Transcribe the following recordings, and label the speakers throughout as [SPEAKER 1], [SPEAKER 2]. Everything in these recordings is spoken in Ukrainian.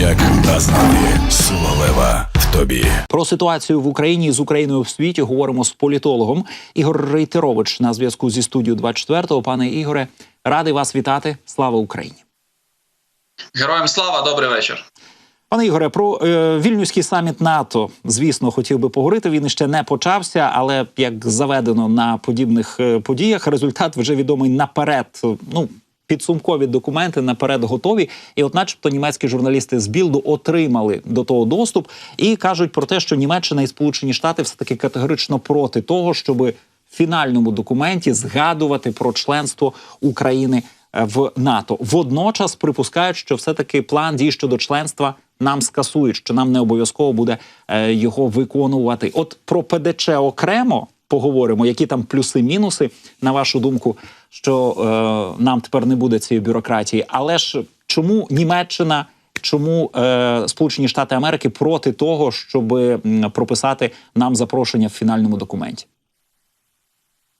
[SPEAKER 1] Як та знати, сила лева в тобі.
[SPEAKER 2] Про ситуацію в Україні з Україною в світі говоримо з політологом Ігор Рейтерович на зв'язку зі студією 24 Пане Ігоре, радий вас вітати. Слава Україні!
[SPEAKER 3] Героям слава, добрий вечір.
[SPEAKER 2] Пане Ігоре, про е, вільнюський саміт НАТО, звісно, хотів би поговорити. Він ще не почався, але як заведено на подібних е, подіях, результат вже відомий наперед. Ну підсумкові документи наперед готові. І, от, начебто, німецькі журналісти з Білду отримали до того доступ і кажуть про те, що Німеччина і Сполучені Штати все таки категорично проти того, щоб в фінальному документі згадувати про членство України е, в НАТО. Водночас припускають, що все таки план дій щодо членства нам скасують, що нам не обов'язково буде е, його виконувати. От про ПДЧ окремо поговоримо, які там плюси-мінуси, на вашу думку, що е, нам тепер не буде цієї бюрократії. Але ж чому Німеччина? Чому е, Сполучені Штати Америки проти того, щоб прописати нам запрошення в фінальному документі?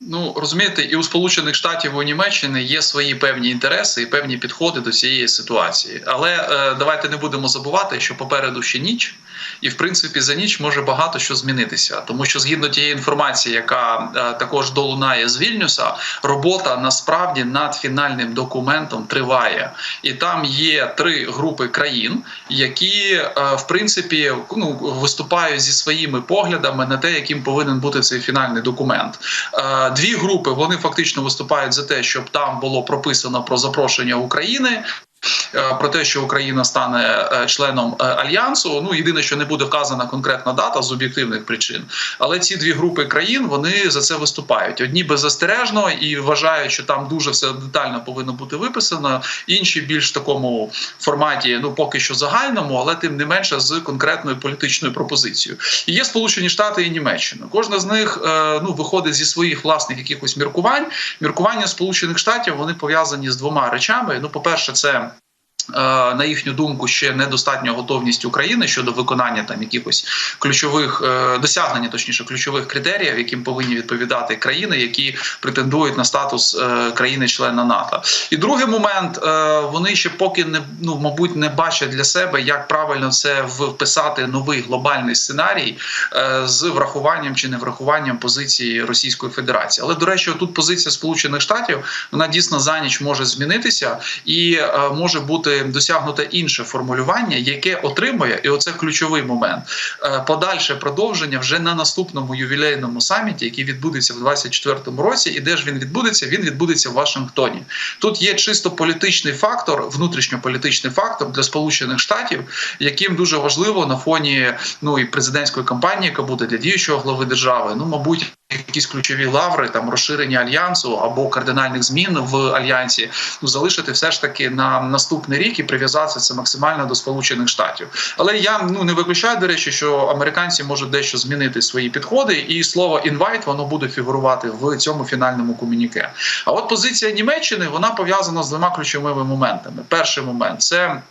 [SPEAKER 3] Ну розумієте, і у Сполучених Штатів і у Німеччини є свої певні інтереси і певні підходи до цієї ситуації. Але е, давайте не будемо забувати, що попереду ще ніч, і в принципі за ніч може багато що змінитися, тому що згідно тієї інформації, яка е, також долунає з Вільнюса, робота насправді над фінальним документом триває, і там є три групи країн, які е, в принципі ну виступають зі своїми поглядами на те, яким повинен бути цей фінальний документ. Е, Дві групи вони фактично виступають за те, щоб там було прописано про запрошення України. Е, Про те, що Україна стане е, членом е, альянсу, ну єдине, що не буде вказана конкретна дата з об'єктивних причин. Але ці дві групи країн вони за це виступають. Одні беззастережно і вважають, що там дуже все детально повинно бути виписано. Інші більш в такому форматі, ну поки що загальному, але тим не менше з конкретною політичною пропозицією. І є Сполучені Штати і Німеччина. Кожна з них ну виходить зі своїх власних якихось міркувань. Міркування Сполучених Штатів вони пов'язані з двома речами. Ну, по перше, це на їхню думку ще недостатня готовність України щодо виконання там якихось ключових е, досягнення, точніше ключових критеріїв, яким повинні відповідати країни, які претендують на статус е, країни-члена НАТО. І другий момент вони ще поки не ну мабуть не бачать для себе, як правильно це вписати новий глобальний сценарій з врахуванням чи не врахуванням позиції Російської Федерації. Але до речі, тут позиція Сполучених Штатів вона дійсно за ніч може змінитися і може бути досягнуте інше формулювання, яке отримує, і оце ключовий момент. е, Подальше продовження вже на наступному ювілейному саміті, який відбудеться в 2024 році. І де ж він відбудеться? Він відбудеться в Вашингтоні. Тут є чисто політичний фактор, внутрішньополітичний фактор для Сполучених Штатів, яким дуже важливо на фоні ну і президентської кампанії, яка буде для діючого глави держави. Ну, мабуть. Якісь ключові лаври, там розширення альянсу або кардинальних змін в альянсі, ну залишити все ж таки на наступний рік і прив'язатися це максимально до Сполучених Штатів. Але я ну не виключаю до речі, що американці можуть дещо змінити свої підходи, і слово інвайт воно буде фігурувати в цьому фінальному комуніке. А от позиція Німеччини вона пов'язана з двома ключовими моментами. Перший момент це.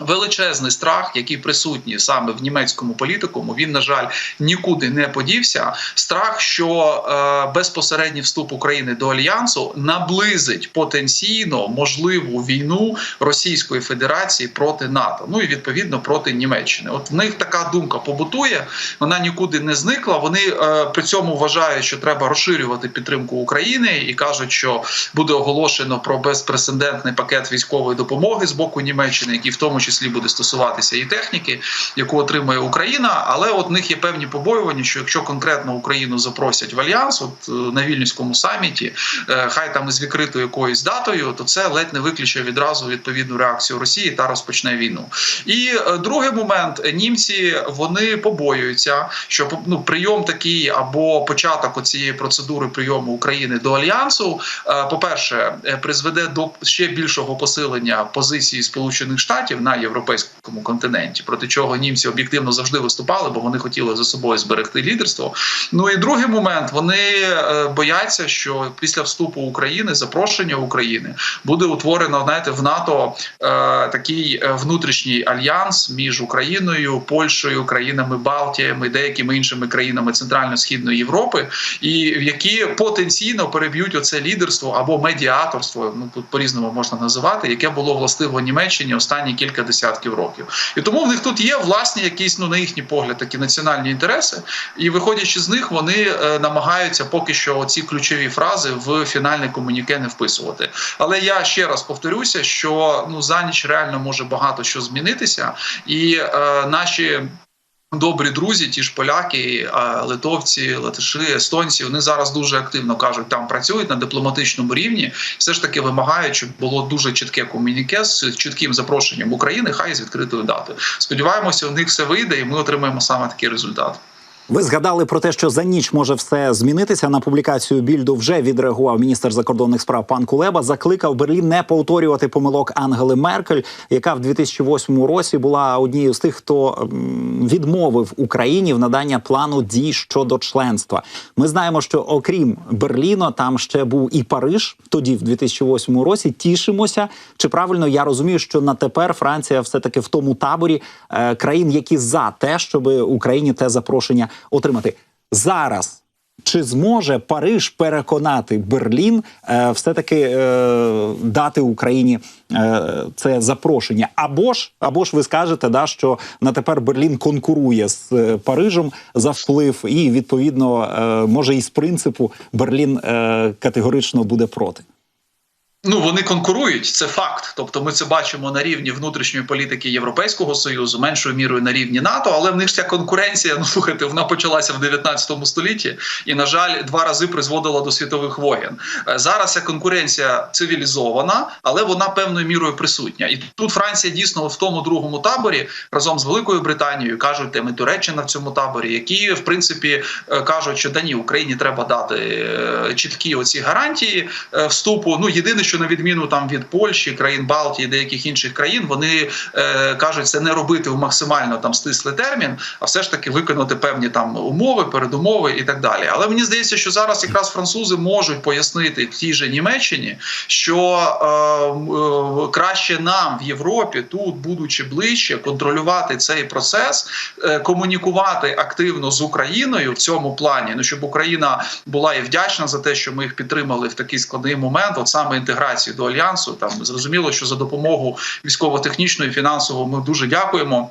[SPEAKER 3] Величезний страх, який присутній саме в німецькому політикуму, він на жаль нікуди не подівся. Страх, що е, безпосередній вступ України до альянсу наблизить потенційно можливу війну Російської Федерації проти НАТО. Ну і відповідно проти Німеччини. От в них така думка побутує, вона нікуди не зникла. Вони е, при цьому вважають, що треба розширювати підтримку України і кажуть, що буде оголошено про безпрецедентний пакет військової допомоги з боку Німеччини, який в тому числі буде стосуватися і техніки, яку отримує Україна. Але от в них є певні побоювання, що якщо конкретно Україну запросять в альянс, от е, на вільнюському саміті, е, хай там із відкритою якоюсь датою, то це ледь не виключить відразу відповідну реакцію Росії та розпочне війну. І е, другий момент німці вони побоюються, що ну прийом такий або початок цієї процедури прийому України до альянсу, по перше, призведе до ще більшого посилення позиції Сполучених Штатів на європейському континенті, проти чого німці об'єктивно завжди виступали, бо вони хотіли за собою зберегти лідерство. Ну і другий момент вони е, бояться, що після вступу України запрошення України буде утворено знаєте, в НАТО е, такий е, внутрішній альянс між Україною, Польщею, країнами Балтіями, деякими іншими країнами Центрально-східної Європи, і які потенційно переб'ють оце лідерство або медіаторство. Ну тут по різному можна називати, яке було властиво Німеччині останні кілька десятків років. І тому в них тут є власні якісь, ну на їхній погляд, такі національні інтереси, і виходячи з них, вони е, намагаються поки що ці ключові фрази в фінальне комуніке не вписувати. Але я ще раз повторюся, що ну за ніч реально може багато що змінитися, і е, наші. Добрі друзі, ті ж поляки, литовці, латиші, естонці, вони зараз дуже активно кажуть, там працюють на дипломатичному рівні. Все ж таки вимагають, щоб було дуже чітке комуніке з чітким запрошенням України, хай з відкритою датою. Сподіваємося, у них все вийде, і ми отримаємо саме такий результат.
[SPEAKER 2] Ви згадали про те, що за ніч може все змінитися. На публікацію більду вже відреагував міністр закордонних справ пан Кулеба. Закликав Берлін не повторювати помилок Ангели Меркель, яка в 2008 році була однією з тих, хто відмовив Україні в надання плану дій щодо членства. Ми знаємо, що окрім Берліна, там ще був і Париж. Тоді, в 2008 році, тішимося. Чи правильно я розумію, що на тепер Франція все таки в тому таборі е, країн, які за те, щоб Україні те запрошення отримати зараз. Чи зможе Париж переконати Берлін е, все таки е, дати Україні е, це запрошення? Або ж, або ж ви скажете, да, що на тепер Берлін конкурує з е, Парижем за вплив, і відповідно е, може і з принципу Берлін е, категорично буде проти.
[SPEAKER 3] Ну вони конкурують, це факт. Тобто, ми це бачимо на рівні внутрішньої політики Європейського союзу, меншою мірою на рівні НАТО. Але в них ця конкуренція, ну слухайте, вона почалася в 19 столітті, і на жаль, два рази призводила до світових воєн. Е, Зараз ця конкуренція цивілізована, але вона певною мірою присутня. І тут Франція дійсно в тому другому таборі разом з Великою Британією кажуть, там і Туреччина в цьому таборі, які в принципі е, кажуть, що да ні, Україні треба дати е, чіткі оці гарантії вступу. Ну єдине, що на відміну там від Польщі, країн Балтії, деяких інших країн, вони е, кажуть, це не робити в максимально там стислий термін, а все ж таки виконати певні там умови, передумови і так далі. Але мені здається, що зараз якраз французи можуть пояснити в тій же Німеччині, що е, е, краще нам в Європі, тут будучи ближче, контролювати цей процес, е, комунікувати активно з Україною в цьому плані. Ну щоб Україна була і вдячна за те, що ми їх підтримали в такий складний момент, от саме інтеграції до альянсу. Там зрозуміло, що за допомогу військово-технічної, фінансово ми дуже дякуємо.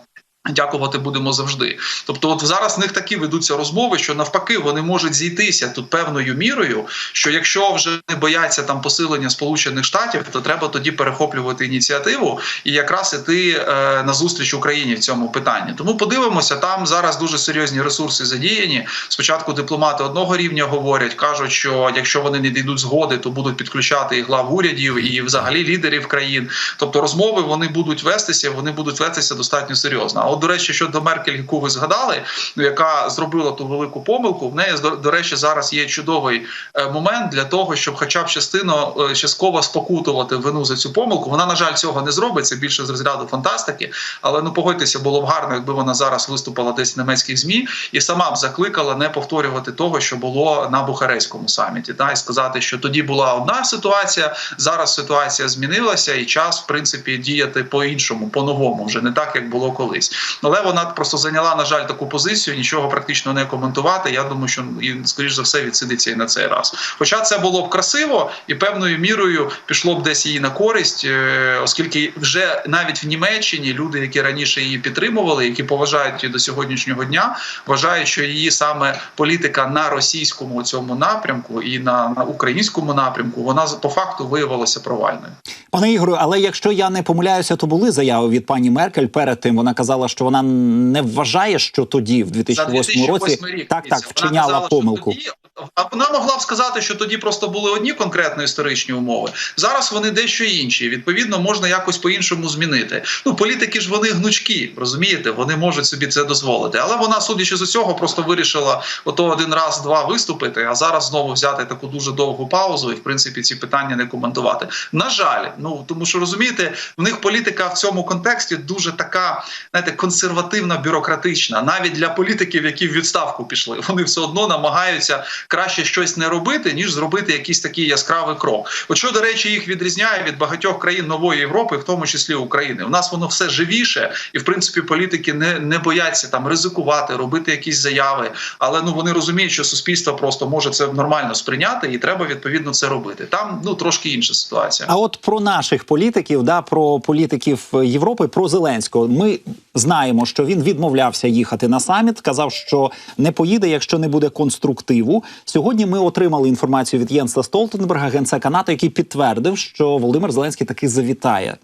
[SPEAKER 3] Дякувати будемо завжди. Тобто, от зараз в них такі ведуться розмови, що навпаки вони можуть зійтися тут певною мірою. Що якщо вже не бояться там посилення Сполучених Штатів, то треба тоді перехоплювати ініціативу і якраз іти е, на зустріч Україні в цьому питанні. Тому подивимося, там зараз дуже серйозні ресурси задіяні. Спочатку дипломати одного рівня говорять, кажуть, що якщо вони не дійдуть згоди, то будуть підключати і глав урядів, і взагалі лідерів країн. Тобто розмови вони будуть вестися, вони будуть вестися достатньо серйозно. От, до речі, щодо Меркель, яку ви згадали, яка зробила ту велику помилку, в неї до- речі, зараз є чудовий е, момент для того, щоб, хоча б частину е, частково спокутувати вину за цю помилку. Вона, на жаль, цього не зробить. Це більше з розряду фантастики. Але ну погодьтеся, було б гарно, якби вона зараз виступила десь в німецьких змі і сама б закликала не повторювати того, що було на Бухарестському саміті, та і сказати, що тоді була одна ситуація, зараз ситуація змінилася, і час, в принципі, діяти по-іншому, по-новому, вже не так, як було колись. Але вона просто зайняла, на жаль, таку позицію, нічого практично не коментувати. Я думаю, що і скоріш за все відсидиться і на цей раз. Хоча це було б красиво і певною мірою пішло б десь її на користь, е, оскільки вже навіть в Німеччині люди, які раніше її підтримували, які поважають її до сьогоднішнього дня, вважають, що її саме політика на російському цьому напрямку і на, на українському напрямку вона по факту виявилася провальною.
[SPEAKER 2] Пане Ігорю, але якщо я не помиляюся, то були заяви від пані Меркель перед тим. Вона казала, що вона не вважає, що тоді, в 2008 році,
[SPEAKER 3] рік,
[SPEAKER 2] так так вчиняла
[SPEAKER 3] казала,
[SPEAKER 2] помилку.
[SPEAKER 3] Тоді, а вона могла б сказати, що тоді просто були одні конкретно історичні умови. Зараз вони дещо інші. Відповідно, можна якось по-іншому змінити. Ну, політики ж вони гнучкі, розумієте? Вони можуть собі це дозволити. Але вона, судячи з усього, просто вирішила ото один раз, два виступити, а зараз знову взяти таку дуже довгу паузу і в принципі ці питання не коментувати. На жаль, ну тому що розумієте, в них політика в цьому контексті дуже така, знаєте, консервативна, бюрократична. Навіть для політиків, які в відставку пішли, вони все одно намагаються краще щось не робити, ніж зробити якийсь такий яскравий крок. От що, до речі, їх відрізняє від багатьох країн нової Європи, в тому числі України. У нас воно все живіше, і в принципі політики не, не бояться там ризикувати, робити якісь заяви. Але ну вони розуміють, що суспільство просто може це нормально сприйняти, і треба відповідно це робити. Там ну трошки інша ситуація.
[SPEAKER 2] А от про наших політиків, да, про політиків Європи, про Зеленського. Ми знаємо, що він відмовлявся їхати на саміт. Казав, що не поїде, якщо не буде конструктиву. Сьогодні ми отримали інформацію від Єнса Столтенберга, генсека НАТО, який підтвердив, що Володимир Зеленський таки завітає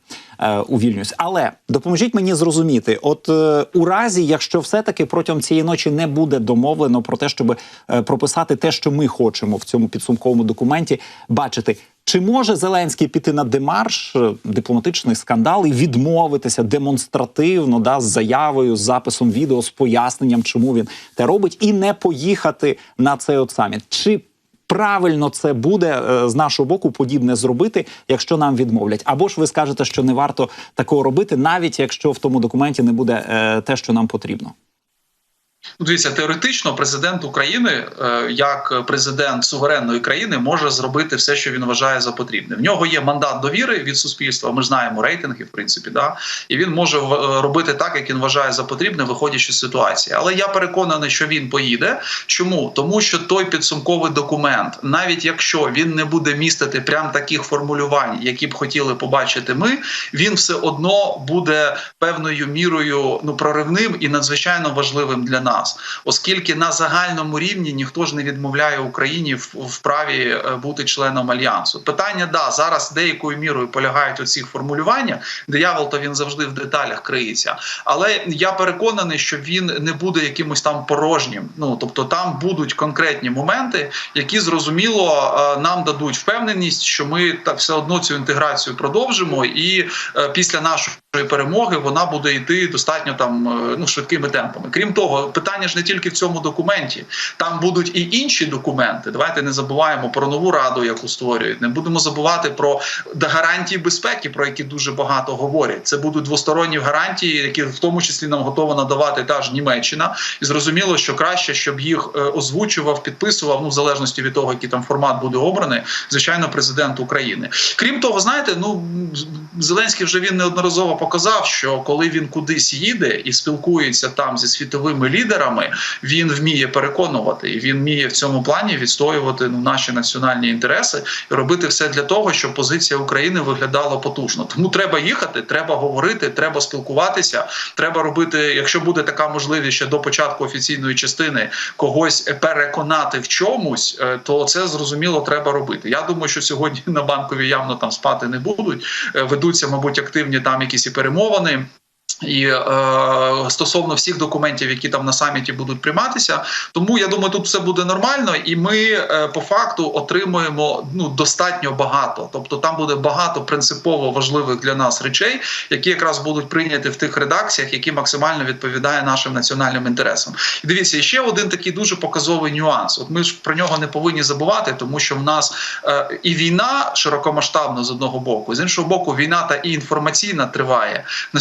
[SPEAKER 2] у Вільнюс. Але допоможіть мені зрозуміти, от е, у разі, якщо все-таки протягом цієї ночі не буде домовлено про те, щоб е, прописати те, що ми хочемо в цьому підсумковому документі, бачити. Чи може Зеленський піти на демарш, е, дипломатичний скандал і відмовитися демонстративно, да, з заявою, з записом відео, з поясненням, чому він те робить, і не поїхати на цей от саміт? Чи правильно це буде е, з нашого боку подібне зробити, якщо нам відмовлять? Або ж ви скажете, що не варто такого робити, навіть якщо в тому документі не буде е, те, що нам потрібно?
[SPEAKER 3] Ну, Дивіться, теоретично президент України, е, як президент суверенної країни, може зробити все, що він вважає за потрібне. В нього є мандат довіри від суспільства. Ми знаємо рейтинги, в принципі, да і він може в- робити так, як він вважає за потрібне, виходячи з ситуації. Але я переконаний, що він поїде. Чому? Тому що той підсумковий документ, навіть якщо він не буде містити прям таких формулювань, які б хотіли побачити ми, він все одно буде певною мірою ну проривним і надзвичайно важливим для нас, оскільки на загальному рівні ніхто ж не відмовляє Україні в, праві е, бути членом альянсу. Питання да зараз деякою мірою полягають у цих формулюваннях. Диявол то він завжди в деталях криється. Але я переконаний, що він не буде якимось там порожнім. Ну тобто там будуть конкретні моменти, які зрозуміло е, нам дадуть впевненість, що ми так все одно цю інтеграцію продовжимо, і е, після нашої перемоги вона буде йти достатньо там ну швидкими темпами. Крім того, питання ж не тільки в цьому документі, там будуть і інші документи. Давайте не забуваємо про нову раду, яку створюють. Не будемо забувати про гарантії безпеки, про які дуже багато говорять. Це будуть двосторонні гарантії, які в тому числі нам готова надавати та ж Німеччина. І зрозуміло, що краще, щоб їх е, озвучував, підписував, ну в залежності від того, який там формат буде обраний, звичайно, президент України. Крім того, знаєте, ну Зеленський вже він неодноразово показав, що коли він кудись їде і спілкується там зі світовими лідерами, він вміє переконувати, і він вміє в цьому плані відстоювати ну, наші національні інтереси і робити все для того, щоб позиція України виглядала потужно. Тому треба їхати, треба говорити, треба спілкуватися. Треба робити, якщо буде така можливість ще до початку офіційної частини когось переконати в чомусь, е, то це зрозуміло треба робити. Я думаю, що сьогодні на банкові явно там спати не будуть. Е, Ведуться, мабуть, активні там якісь і перемовини. І е, стосовно всіх документів, які там на саміті будуть прийматися, тому я думаю, тут все буде нормально, і ми е, по факту отримуємо ну достатньо багато. Тобто там буде багато принципово важливих для нас речей, які якраз будуть прийняті в тих редакціях, які максимально відповідає нашим національним інтересам. І дивіться, ще один такий дуже показовий нюанс. От ми ж про нього не повинні забувати, тому що в нас е, і війна широкомасштабна з одного боку, з іншого боку, війна та і інформаційна триває на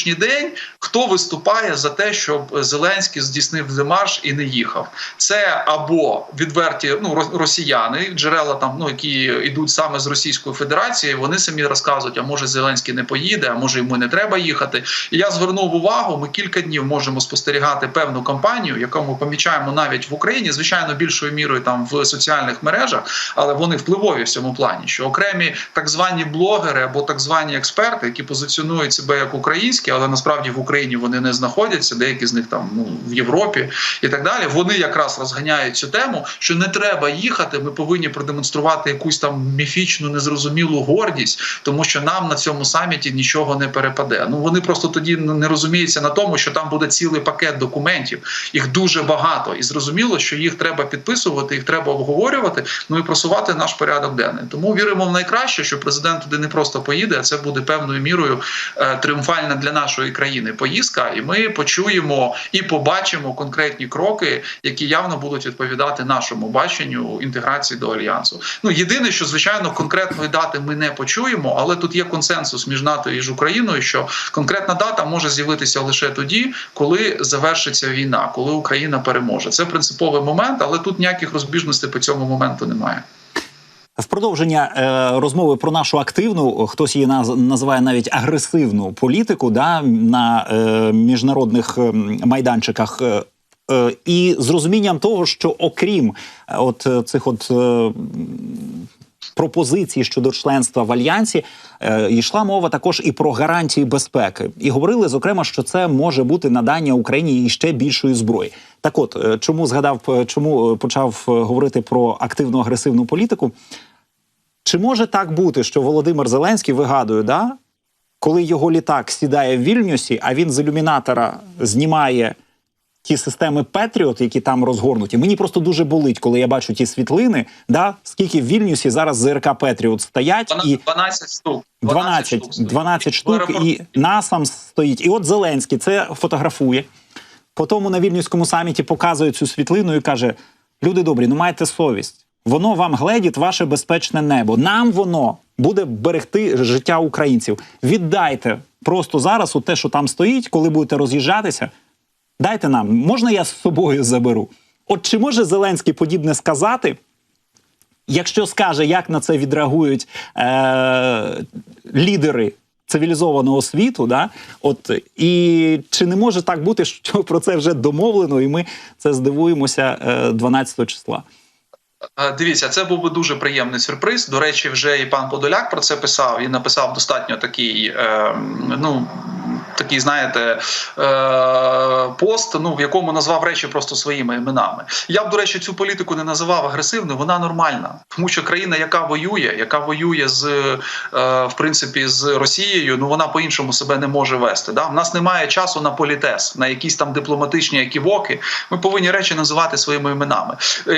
[SPEAKER 3] сьогоднішній день. Хто виступає за те, щоб Зеленський здійснив демарш і не їхав? Це або відверті ну росіяни, джерела там, ну які йдуть саме з Російської Федерації. Вони самі розказують, а може Зеленський не поїде, а може йому не треба їхати. І я звернув увагу. Ми кілька днів можемо спостерігати певну кампанію, яку ми помічаємо навіть в Україні, звичайно, більшою мірою там в соціальних мережах, але вони впливові в цьому плані, що окремі так звані блогери або так звані експерти, які позиціонують себе як українські, але насправді в Україні вони не знаходяться. Деякі з них там ну в Європі і так далі. Вони якраз розганяють цю тему, що не треба їхати. Ми повинні продемонструвати якусь там міфічну, незрозумілу гордість, тому що нам на цьому саміті нічого не перепаде. Ну вони просто тоді не розуміються на тому, що там буде цілий пакет документів. Їх дуже багато, і зрозуміло, що їх треба підписувати, їх треба обговорювати. Ну і просувати наш порядок денний. Тому віримо в найкраще, що президент туди не просто поїде, а це буде певною мірою е, тріумфальна для нас. Нашої країни поїздка, і ми почуємо і побачимо конкретні кроки, які явно будуть відповідати нашому баченню інтеграції до альянсу. Ну єдине, що звичайно конкретної дати ми не почуємо, але тут є консенсус між НАТО і ж Україною, що конкретна дата може з'явитися лише тоді, коли завершиться війна, коли Україна переможе. Це принциповий момент, але тут ніяких розбіжностей по цьому моменту немає.
[SPEAKER 2] В продовження е, розмови про нашу активну, хтось її наз, називає навіть агресивну політику да, на е, міжнародних е, майданчиках. Е, е, і з розумінням того, що окрім е, от цих от. Е, Пропозиції щодо членства в альянсі е, йшла мова також і про гарантії безпеки, і говорили зокрема, що це може бути надання Україні ще більшої зброї. Так, от чому згадав, чому почав говорити про активну агресивну політику? Чи може так бути, що Володимир Зеленський вигадує, да? коли його літак сідає в Вільнюсі, а він з ілюмінатора знімає ті системи Петріот, які там розгорнуті. Мені просто дуже болить, коли я бачу ті світлини, да? скільки в Вільнюсі зараз ЗРК Петріот стоять і
[SPEAKER 3] 12 штук.
[SPEAKER 2] 12,
[SPEAKER 3] штук.
[SPEAKER 2] 12 штук, і насам стоїть. І от Зеленський це фотографує. По тому на Вільнюському саміті показує цю світлину і каже: люди добрі, ну майте совість. Воно вам гледить ваше безпечне небо. Нам воно буде берегти життя українців. Віддайте просто зараз у те, що там стоїть, коли будете роз'їжджатися. Дайте нам, можна я з собою заберу? От чи може Зеленський подібне сказати? Якщо скаже, як на це відреагують е- лідери цивілізованого світу, да? От і чи не може так бути, що про це вже домовлено, і ми це здивуємося е- 12 числа?
[SPEAKER 3] Е, Дивіться, це був би дуже приємний сюрприз. До речі, вже і пан Подоляк про це писав. Він написав достатньо такий, е, ну такий, знаєте, е, пост, ну в якому назвав речі просто своїми іменами. Я б, до речі, цю політику не називав агресивною. Вона нормальна, тому що країна, яка воює, яка воює з в принципі з Росією, ну вона по-іншому себе не може вести. Да? В нас немає часу на політес, на якісь там дипломатичні еківоки. Ми повинні речі називати своїми іменами.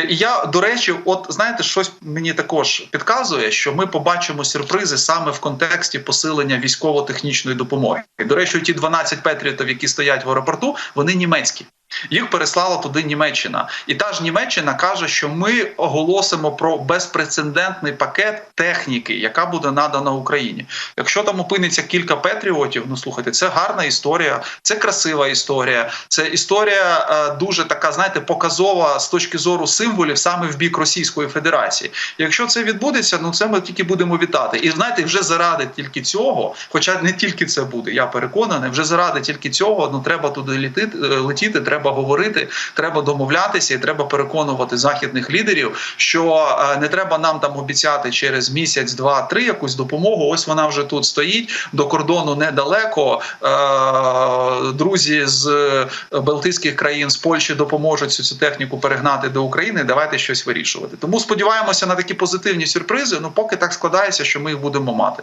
[SPEAKER 3] І я, до речі, от знаєте, щось мені також підказує, що ми побачимо сюрпризи саме в контексті посилення військово-технічної допомоги. До речі, ті 12 петріотів, які стоять в аеропорту, вони німецькі. Їх переслала туди Німеччина, і та ж Німеччина каже, що ми оголосимо про безпрецедентний пакет техніки, яка буде надана Україні. Якщо там опиниться кілька патріотів, ну слухайте, це гарна історія, це красива історія. Це історія е, дуже така, знаєте, показова з точки зору символів саме в бік Російської Федерації. Якщо це відбудеться, ну це ми тільки будемо вітати. І знаєте, вже заради тільки цього, хоча не тільки це буде, я переконаний, вже заради тільки цього, ну треба туди літити, е, летіти, треба говорити, треба домовлятися і треба переконувати західних лідерів, що е, не треба нам там обіцяти через місяць, два, три якусь допомогу. Ось вона вже тут стоїть до кордону недалеко. Е, Друзі з Балтійських країн з Польщі допоможуть цю техніку перегнати до України. Давайте щось вирішувати. Тому сподіваємося на такі позитивні сюрпризи. Ну поки так складається, що ми їх будемо мати.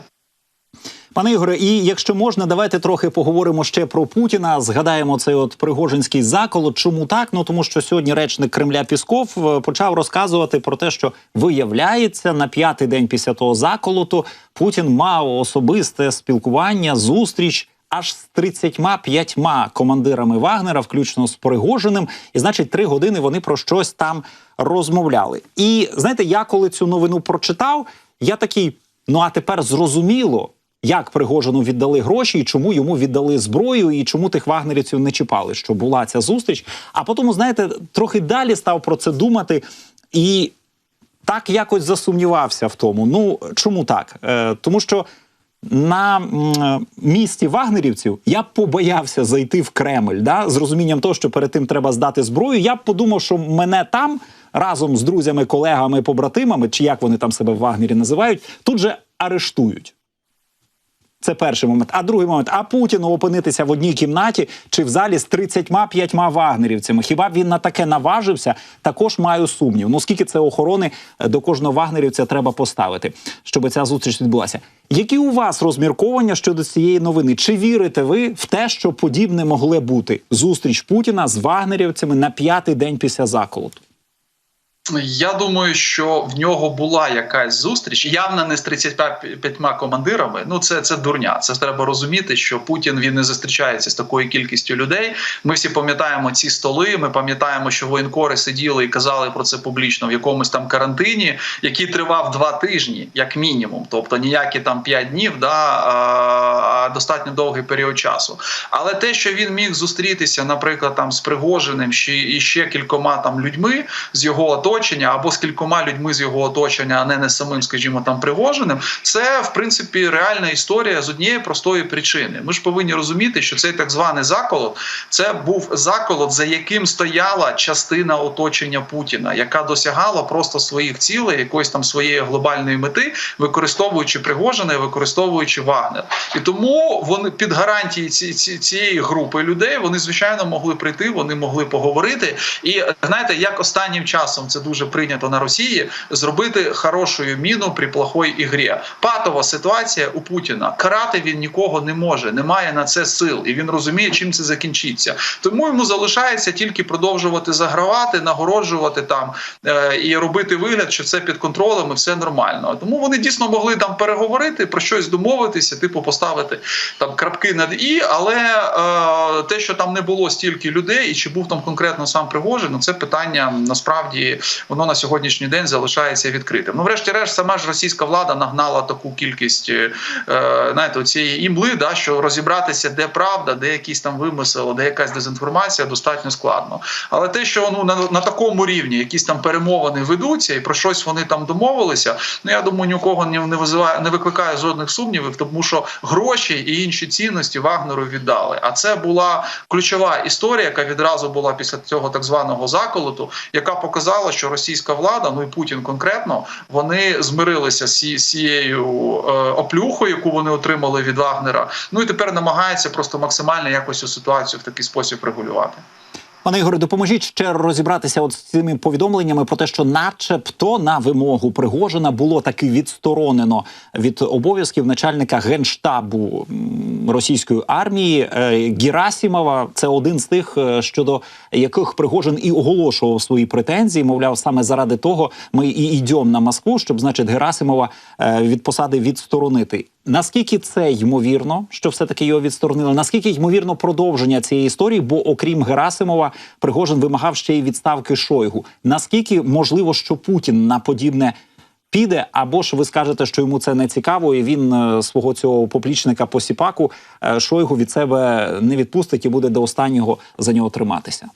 [SPEAKER 2] Пане Ігоре, і якщо можна, давайте трохи поговоримо ще про Путіна. Згадаємо цей от Пригожинський заколот. Чому так? Ну тому що сьогодні речник Кремля Пісков е, почав розказувати про те, що виявляється на п'ятий день після того заколоту Путін мав особисте спілкування, зустріч. Аж з 35 командирами Вагнера, включно з Пригожиним, і значить, три години вони про щось там розмовляли. І знаєте, я коли цю новину прочитав, я такий: ну а тепер зрозуміло, як Пригожину віддали гроші, і чому йому віддали зброю, і чому тих вагнерівців не чіпали, що була ця зустріч. А потім, знаєте, трохи далі став про це думати і так якось засумнівався в тому. Ну чому так? Е, тому що на місці вагнерівців я б побоявся зайти в Кремль, да, з розумінням того, що перед тим треба здати зброю. Я б подумав, що мене там разом з друзями, колегами, побратимами, чи як вони там себе в Вагнері називають, тут же арештують. Це перший момент. А другий момент: а Путіну опинитися в одній кімнаті чи в залі з 35 вагнерівцями. Хіба він на таке наважився? Також маю сумнів. Ну скільки це охорони е, до кожного вагнерівця треба поставити, щоб ця зустріч відбулася? Які у вас розмірковання щодо цієї новини? Чи вірите ви в те, що подібне могло бути зустріч Путіна з вагнерівцями на п'ятий день після заколоту?
[SPEAKER 3] Я думаю, що в нього була якась зустріч, явно не з 35 командирами. Ну це це дурня. Це треба розуміти, що Путін він не зустрічається з такою кількістю людей. Ми всі пам'ятаємо ці столи. Ми пам'ятаємо, що воєнкори сиділи і казали про це публічно в якомусь там карантині, який тривав два тижні, як мінімум, тобто ніякі там п'ять днів, да а достатньо довгий період часу. Але те, що він міг зустрітися, наприклад, там з Пригожиним ще і ще кількома там людьми з його оточення, або з кількома людьми з його оточення, а не не самим, скажімо, там Пригожиним, це в принципі реальна історія з однієї простої причини. Ми ж повинні розуміти, що цей так званий заколот це був заколот, за яким стояла частина оточення Путіна, яка досягала просто своїх цілей, якоїсь там своєї глобальної мети, використовуючи Пригожина і використовуючи Вагнер. І тому вони під гарантії ці, ці, цієї групи людей вони звичайно могли прийти, вони могли поговорити. І знаєте, як останнім часом це дуже прийнято на Росії, зробити хорошою міну при плохой ігрі. Патова ситуація у Путіна. Карати він нікого не може, немає на це сил, і він розуміє, чим це закінчиться. Тому йому залишається тільки продовжувати загравати, нагороджувати там е, і робити вигляд, що все під контролем і все нормально. Тому вони дійсно могли там переговорити про щось домовитися, типу поставити там крапки над і, але е, те, що там не було стільки людей, і чи був там конкретно сам Пригожин, ну це питання насправді воно на сьогоднішній день залишається відкритим. Ну, врешті-решт, сама ж російська влада нагнала таку кількість е, знаєте, цієї імли, да що розібратися, де правда, де якісь там вимисел, де якась дезінформація, достатньо складно. Але те, що ну на, на такому рівні якісь там перемовини ведуться, і про щось вони там домовилися. Ну я думаю, ні у кого не визиває, не викликає жодних сумнівів, тому що гроші і інші цінності Вагнеру віддали. А це була ключова історія, яка відразу була після цього так званого заколоту, яка показала, що російська влада, ну і Путін конкретно, вони змирилися з цією е, оплюхою, яку вони отримали від Вагнера. Ну і тепер намагаються просто максимально якось цю ситуацію в такий спосіб регулювати.
[SPEAKER 2] Пане Ігоре, допоможіть ще розібратися от з цими повідомленнями про те, що, начебто, на вимогу Пригожина було таки відсторонено від обов'язків начальника генштабу російської армії е, Герасімова. Це один з тих, е, щодо яких Пригожин і оголошував свої претензії. Мовляв, саме заради того ми і йдемо на Москву, щоб, значить, Герасимова е, від посади відсторонити. Наскільки це ймовірно, що все таки його відсторонили? Наскільки ймовірно продовження цієї історії? Бо окрім Герасимова, Пригожин вимагав ще й відставки Шойгу. Наскільки можливо, що Путін на подібне піде, або ж ви скажете, що йому це не цікаво, і він свого цього поплічника посіпаку Шойгу від себе не відпустить і буде до останнього за нього триматися?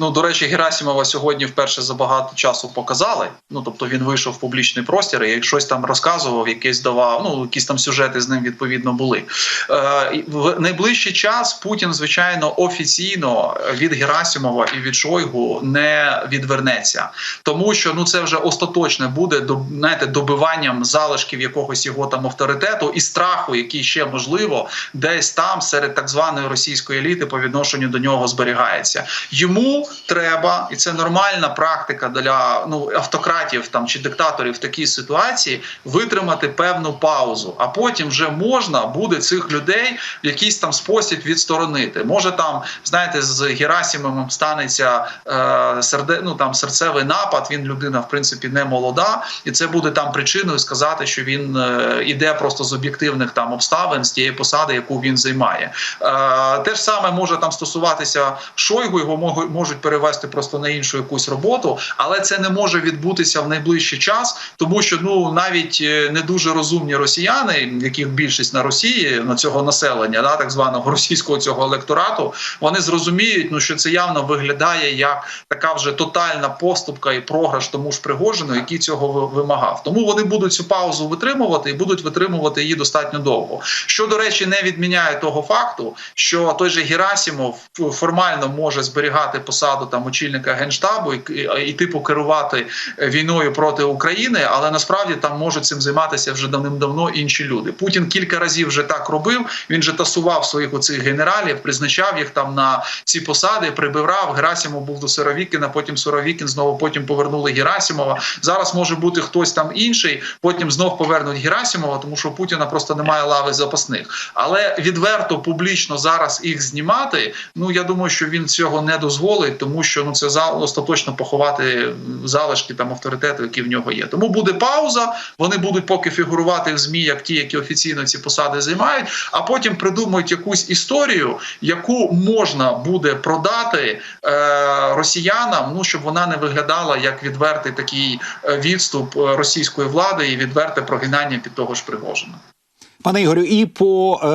[SPEAKER 3] Ну, до речі, Герасимова сьогодні вперше за багато часу показали. Ну тобто він вийшов в публічний простір і щось там розказував, якесь давав. Ну якісь там сюжети з ним відповідно були. Е, В найближчий час Путін, звичайно, офіційно від Герасимова і від Шойгу не відвернеться, тому що ну це вже остаточне буде до знаєте, добиванням залишків якогось його там авторитету і страху, який ще можливо десь там серед так званої російської еліти по відношенню до нього зберігається. Йому треба, і це нормальна практика для ну автократів там чи диктаторів в такій ситуації витримати певну паузу, а потім вже можна буде цих людей в якийсь там спосіб відсторонити. Може там знаєте, з Герасимовим станеться е, серде, ну, там серцевий напад. Він людина, в принципі, не молода, і це буде там причиною сказати, що він е, іде просто з об'єктивних там обставин з тієї посади, яку він займає. Е, те ж саме може там стосуватися Шойгу, його можуть перевести просто на іншу якусь роботу, але це не може відбутися в найближчий час, тому що ну навіть не дуже розумні росіяни, яких більшість на Росії на цього населення, да так званого російського цього електорату, вони зрозуміють, ну що це явно виглядає як така вже тотальна поступка і програш тому ж Пригожину, який цього вимагав. Тому вони будуть цю паузу витримувати і будуть витримувати її достатньо довго. Що до речі, не відміняє того факту, що той же Герасимов формально може зберігати посаду там очільника генштабу і, і, і типу керувати війною проти України, але насправді там можуть цим займатися вже давним-давно інші люди. Путін кілька разів вже так робив. Він же тасував своїх оцих генералів, призначав їх там на ці посади, прибирав. Герасимов був до Суровікіна, потім Суровікін знову потім повернули Герасимова. Зараз може бути хтось там інший, потім знов повернуть Герасимова, тому що Путіна просто немає лави запасних. Але відверто публічно зараз їх знімати. Ну я думаю, що він цього не дозволить. Зробить, тому що ну це за остаточно поховати залишки там авторитету, які в нього є. Тому буде пауза. Вони будуть поки фігурувати в змі, як ті, які офіційно ці посади займають, а потім придумають якусь історію, яку можна буде продати е, росіянам. Ну щоб вона не виглядала як відвертий такий е, відступ е, російської влади і відверте прогинання під того ж Пригожина.
[SPEAKER 2] Пане Ігорю, і по е,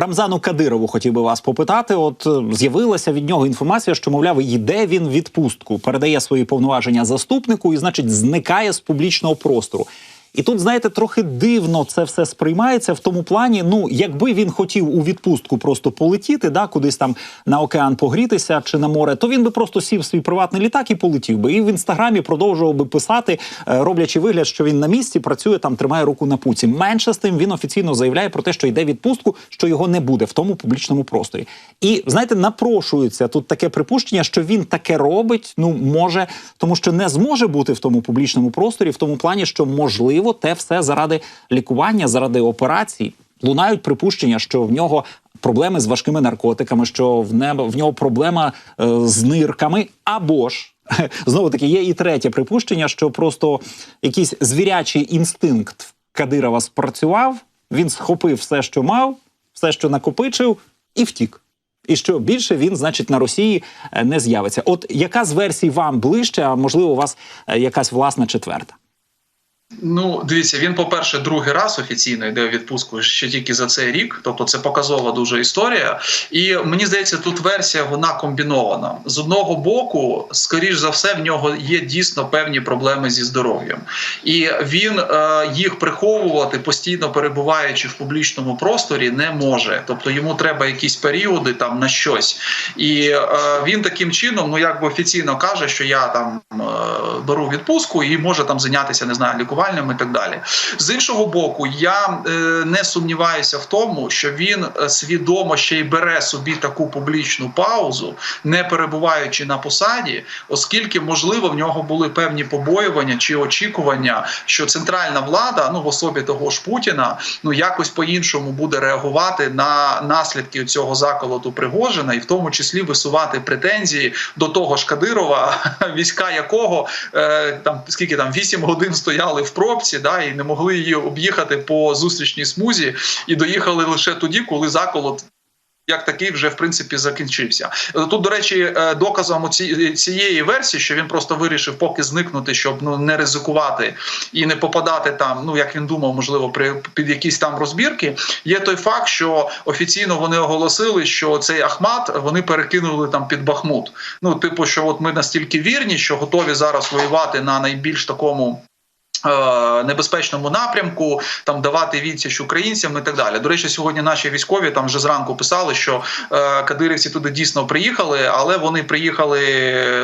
[SPEAKER 2] Рамзану Кадирову хотів би вас попитати. От е, з'явилася від нього інформація, що мовляв, йде він відпустку, передає свої повноваження заступнику і, значить, зникає з публічного простору. І тут, знаєте, трохи дивно це все сприймається в тому плані. Ну, якби він хотів у відпустку просто полетіти, да, кудись там на океан погрітися чи на море, то він би просто сів свій приватний літак і полетів би. І в інстаграмі продовжував би писати, е, роблячи вигляд, що він на місці працює там, тримає руку на пуці. Менше з тим він офіційно заявляє про те, що йде відпустку, що його не буде в тому публічному просторі. І знаєте, напрошується тут таке припущення, що він таке робить. Ну може, тому що не зможе бути в тому публічному просторі, в тому плані, що можливо, те все заради лікування, заради операцій. Лунають припущення, що в нього проблеми з важкими наркотиками, що в небо в нього проблема е, з нирками, або ж знову таки є і третє припущення, що просто якийсь звірячий інстинкт Кадирова спрацював. Він схопив все, що мав, все, що накопичив, і втік. І що більше він, значить, на Росії е, не з'явиться. От яка з версій вам ближче, а можливо, у вас е, якась власна четверта?
[SPEAKER 3] Ну, дивіться, він, по-перше, другий раз офіційно йде у відпустку ще тільки за цей рік. Тобто це показова дуже історія. І мені здається, тут версія вона комбінована. З одного боку, скоріш за все, в нього є дійсно певні проблеми зі здоров'ям, і він е, їх приховувати постійно перебуваючи в публічному просторі, не може. Тобто йому треба якісь періоди там на щось. І е, він таким чином, ну якби офіційно каже, що я там е, беру відпустку і може там зайнятися, не знаю, лікуванням і так далі. З іншого боку, я е, не сумніваюся в тому, що він е, свідомо ще й бере собі таку публічну паузу, не перебуваючи на посаді, оскільки можливо в нього були певні побоювання чи очікування, що центральна влада, ну в особі того ж Путіна, ну якось по-іншому буде реагувати на наслідки цього заколоту Пригожина, і в тому числі висувати претензії до того ж Кадирова, війська якого е, там скільки там 8 годин стояли в пробці, да, і не могли її об'їхати по зустрічній смузі, і доїхали лише тоді, коли заколот. Як такий вже в принципі закінчився. Тут, до речі, е, доказом цієї версії, що він просто вирішив поки зникнути, щоб ну не ризикувати і не попадати там. Ну як він думав, можливо, при під якісь там розбірки. Є той факт, що офіційно вони оголосили, що цей Ахмат вони перекинули там під Бахмут. Ну, типу, що от ми настільки вірні, що готові зараз воювати на найбільш такому. Е, Небезпечному напрямку там давати відсіч українцям і так далі. До речі, сьогодні наші військові там вже зранку писали, що е, кадирівці туди дійсно приїхали, але вони приїхали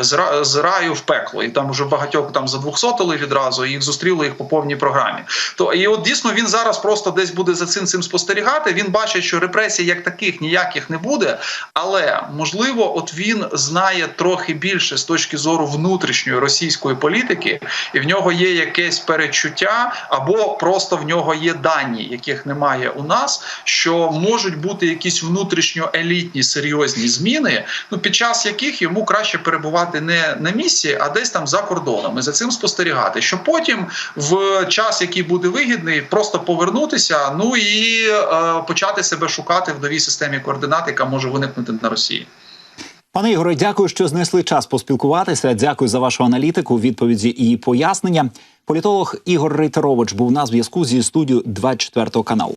[SPEAKER 3] з, з раю в пекло, і там вже багатьох там задвухсотили відразу. Їх зустріли їх по повній програмі. То і от дійсно він зараз просто десь буде за цим цим спостерігати. Він бачить, що репресій як таких ніяких не буде, але можливо, от він знає трохи більше з точки зору внутрішньої російської політики, і в нього є якесь перечуття, або просто в нього є дані, яких немає у нас, що можуть бути якісь внутрішньоелітні серйозні зміни, ну під час яких йому краще перебувати не на місці, а десь там за кордоном і за цим спостерігати, що потім в час, який буде вигідний, просто повернутися, ну і е, почати себе шукати в новій системі координат, яка може виникнути на Росії.
[SPEAKER 2] Пане Ігоре, дякую, що знайшли час поспілкуватися. Дякую за вашу аналітику, відповіді і пояснення. Політолог Ігор Рейтерович був на зв'язку зі студією 24 каналу.